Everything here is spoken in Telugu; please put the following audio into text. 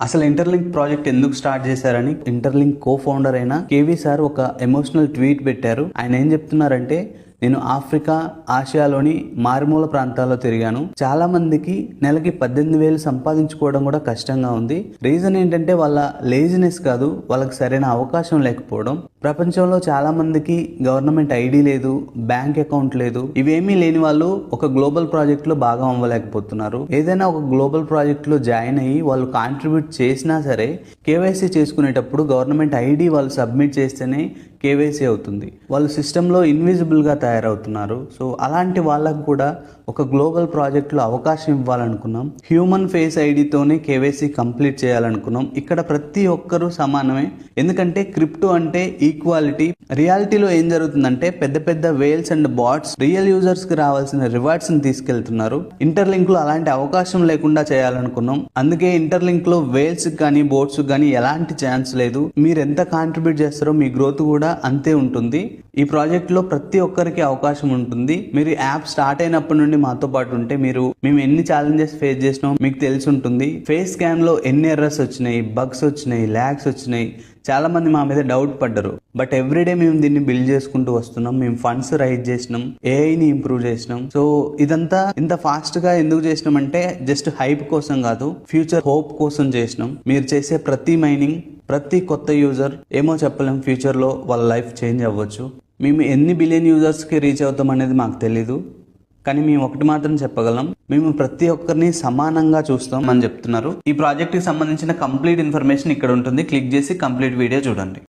అసలు ఇంటర్లింక్ ప్రాజెక్ట్ ఎందుకు స్టార్ట్ చేశారని ఇంటర్లింక్ కో ఫౌండర్ అయిన కేవీ సార్ ఒక ఎమోషనల్ ట్వీట్ పెట్టారు. ఆయన ఏం చెప్తున్నారంటే నేను ఆఫ్రికా ఆసియాలోని మారుమూల ప్రాంతాల్లో తిరిగాను. చాలా మందికి నెలకి పద్దెనిమిది వేలు సంపాదించుకోవడం కూడా కష్టంగా ఉంది. రీజన్ ఏంటంటే వాళ్ళ లేజినెస్ కాదు వాళ్ళకి సరైన అవకాశం లేకపోవడం. ప్రపంచంలో చాలా మందికి గవర్నమెంట్ ఐడి లేదు బ్యాంక్ అకౌంట్ లేదు. ఇవేమీ లేని వాళ్ళు ఒక గ్లోబల్ ప్రాజెక్ట్లో భాగం అవ్వలేకపోతున్నారు. ఏదైనా ఒక గ్లోబల్ ప్రాజెక్ట్లో జాయిన్ అయ్యి వాళ్ళు కాంట్రిబ్యూట్ చేసినా సరే కేవైసీ చేసుకునేటప్పుడు గవర్నమెంట్ ఐడి వాళ్ళు సబ్మిట్ చేస్తేనే కేవైసీ అవుతుంది. వాళ్ళు సిస్టంలో ఇన్విజిబుల్గా తయారవుతున్నారు. సో అలాంటి వాళ్ళకు కూడా ఒక గ్లోబల్ ప్రాజెక్ట్లో అవకాశం ఇవ్వాలనుకున్నాం. హ్యూమన్ ఫేస్ ఐడితోనే కేవైసీ కంప్లీట్ చేయాలనుకున్నాం. ఇక్కడ ప్రతి ఒక్కరూ సమానమే. ఎందుకంటే క్రిప్టో అంటే ఈక్వాలిటీ. రియాలిటీలో ఏం జరుగుతుందంటే పెద్ద పెద్ద వేల్స్ అండ్ బాట్స్ రియల్ యూజర్స్కి రావాల్సిన రివార్డ్స్ని తీసుకెళ్తున్నారు. ఇంటర్లింక్లో అలాంటి అవకాశం లేకుండా చేయాలనుకున్నాం. అందుకే ఇంటర్లింక్లో వేల్స్ కానీ బోట్స్ కానీ ఎలాంటి ఛాన్స్ లేదు. మీరు ఎంత కాంట్రిబ్యూట్ చేస్తారో మీ గ్రోత్ కూడా అంతే ఉంటుంది. ఈ ప్రాజెక్ట్లో ప్రతి ఒక్కరికి అవకాశం ఉంటుంది. మీరు యాప్ స్టార్ట్ అయినప్పటి నుండి మాతో పాటు ఉంటే మీరు మేము ఎన్ని ఛాలెంజెస్ ఫేస్ చేసినాం మీకు తెలిసి ఉంటుంది. ఫేస్ స్కామ్లో ఎన్ని ఎర్రర్స్ వచ్చినాయి బగ్స్ వచ్చినాయి ల్యాగ్స్ వచ్చినాయి చాలా మంది మా మీద డౌట్ పడ్డరు. బట్ ఎవ్రీడే మేము దీన్ని బిల్డ్ చేసుకుంటూ వస్తున్నాం. మేము ఫండ్స్ రైజ్ చేసినాం ఏఐని ఇంప్రూవ్ చేసినాం. సో ఇదంతా ఇంత ఫాస్ట్గా ఎందుకు చేసినాం అంటే జస్ట్ హైప్ కోసం కాదు ఫ్యూచర్ హోప్ కోసం చేసినాం. మీరు చేసే ప్రతి మైనింగ్ ప్రతి కొత్త యూజర్ ఏమో చెప్పలేం ఫ్యూచర్లో వాళ్ళ లైఫ్ చేంజ్ అవ్వచ్చు. మేము ఎన్ని బిలియన్ యూజర్స్కి రీచ్ అవుతాం అనేది మాకు తెలీదు. కానీ మేము ఒకటి మాత్రం చెప్పగలం. మేము ప్రతి ఒక్కరిని సమానంగా చూస్తాం అని చెప్తున్నారు. ఈ ప్రాజెక్ట్కి సంబంధించిన కంప్లీట్ ఇన్ఫర్మేషన్ ఇక్కడ ఉంటుంది. క్లిక్ చేసి కంప్లీట్ వీడియో చూడండి.